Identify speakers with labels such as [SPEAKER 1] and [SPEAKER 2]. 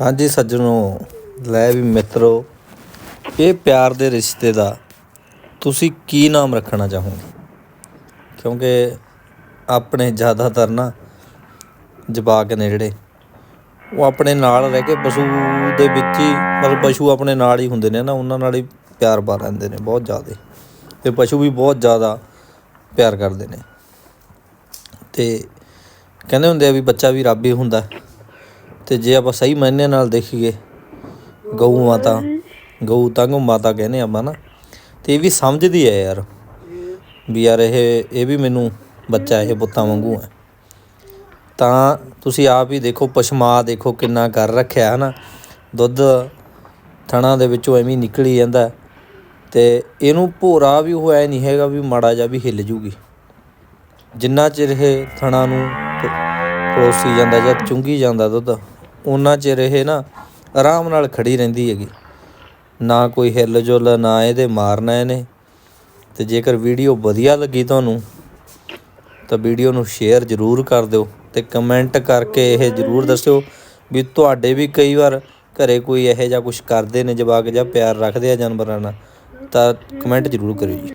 [SPEAKER 1] ਹਾਂਜੀ ਸੱਜਣੋ, ਲੈ ਵੀ ਮਿੱਤਰੋ, ਇਹ ਪਿਆਰ ਦੇ ਰਿਸ਼ਤੇ ਦਾ ਤੁਸੀਂ ਕੀ ਨਾਮ ਰੱਖਣਾ ਚਾਹੋਗੇ? ਕਿਉਂਕਿ ਆਪਣੇ ਜ਼ਿਆਦਾਤਰ ਨਾ ਜਵਾਕ ਨੇ ਜਿਹੜੇ, ਉਹ ਆਪਣੇ ਨਾਲ ਰਹਿ ਕੇ ਪਸ਼ੂ ਦੇ ਵਿੱਚ ਹੀ, ਮਤਲਬ ਪਸ਼ੂ ਆਪਣੇ ਨਾਲ ਹੀ ਹੁੰਦੇ ਨੇ ਨਾ, ਉਹਨਾਂ ਨਾਲ ਹੀ ਪਿਆਰ ਪਾ ਲੈਂਦੇ ਨੇ ਬਹੁਤ ਜ਼ਿਆਦਾ। ਤੇ ਪਸ਼ੂ ਵੀ ਬਹੁਤ ਜ਼ਿਆਦਾ ਪਿਆਰ ਕਰਦੇ ਨੇ। ਤੇ ਕਹਿੰਦੇ ਹੁੰਦੇ ਆ ਵੀ ਬੱਚਾ ਵੀ ਰੱਬ ਹੀ ਹੁੰਦਾ। ਤੇ ਜੇ ਆਪਾਂ ਸਹੀ ਮਾਇਨੇ ਨਾਲ ਦੇਖੀਏ, ਗਊ ਮਾਤਾ, ਗਊ ਤੰਗ ਮਾਤਾ ਕਹਿੰਦੇ ਆਪਾਂ ਨਾ, ਤੇ ਇਹ ਵੀ ਸਮਝਦੀ ਹੈ ਯਾਰ, ਵੀ ਯਾਰ ਇਹ ਇਹ ਵੀ ਮੈਨੂੰ ਬੱਚਾ ਇਹ ਪੁੱਤਾਂ ਵਾਂਗੂ ਹੈ ਤਾਂ ਤੁਸੀਂ ਆਪ ਹੀ ਦੇਖੋ, ਪਸ਼ਮਾ ਦੇਖੋ ਕਿੰਨਾ ਕਰ ਰੱਖਿਆ ਹੈ ਨਾ ਦੁੱਧ ਥਣਾ ਦੇ ਵਿੱਚੋਂ ਐਵੇਂ ਨਿਕਲੀ ਜਾਂਦਾ, ਤੇ ਇਹਨੂੰ ਭੋਰਾ ਵੀ ਉਹ ਐ ਨਹੀਂ ਹੈਗਾ ਵੀ ਮਾੜਾ ਜਿਹਾ ਵੀ ਹਿੱਲ ਜੂਗੀ। ਜਿੰਨਾ ਚਿਰ ਇਹ ਥਣਾ ਨੂੰ ਪ- ਜਾਂਦਾ ਜਾਂ ਚੁੰਗੀ ਜਾਂਦਾ ਦੁੱਧ ਉਹਨਾਂ ਚਿਰ ਇਹ ਨਾ ਆਰਾਮ ਨਾਲ ਖੜੀ ਰਹਿੰਦੀ ਹੈਗੀ। ਨਾ ਕੋਈ ਹਿੱਲ ਜੁਲ, ਨਾ ਇਹਦੇ ਮਾਰਨਾ ਇਹਨੇ। ਤੇ ਜੇਕਰ ਵੀਡੀਓ ਵਧੀਆ ਲੱਗੀ ਤੁਹਾਨੂੰ, ਤਾਂ ਵੀਡੀਓ ਨੂੰ ਸ਼ੇਅਰ ਜ਼ਰੂਰ ਕਰ ਦਿਓ ਤੇ ਕਮੈਂਟ ਕਰਕੇ ਇਹ ਜ਼ਰੂਰ ਦੱਸਿਓ ਵੀ ਤੁਹਾਡੇ ਵੀ ਕਈ ਵਾਰ ਘਰੇ ਕੋਈ ਇਹੋ ਜਿਹਾ ਕੁਝ ਕਰਦੇ ਨੇ, ਜਵਾਕ ਜਾਂ ਪਿਆਰ ਰੱਖਦੇ ਆ ਜਾਨਵਰਾਂ ਨਾਲ, ਤਾਂ ਕਮੈਂਟ ਜ਼ਰੂਰ ਕਰਿਓ ਜੀ।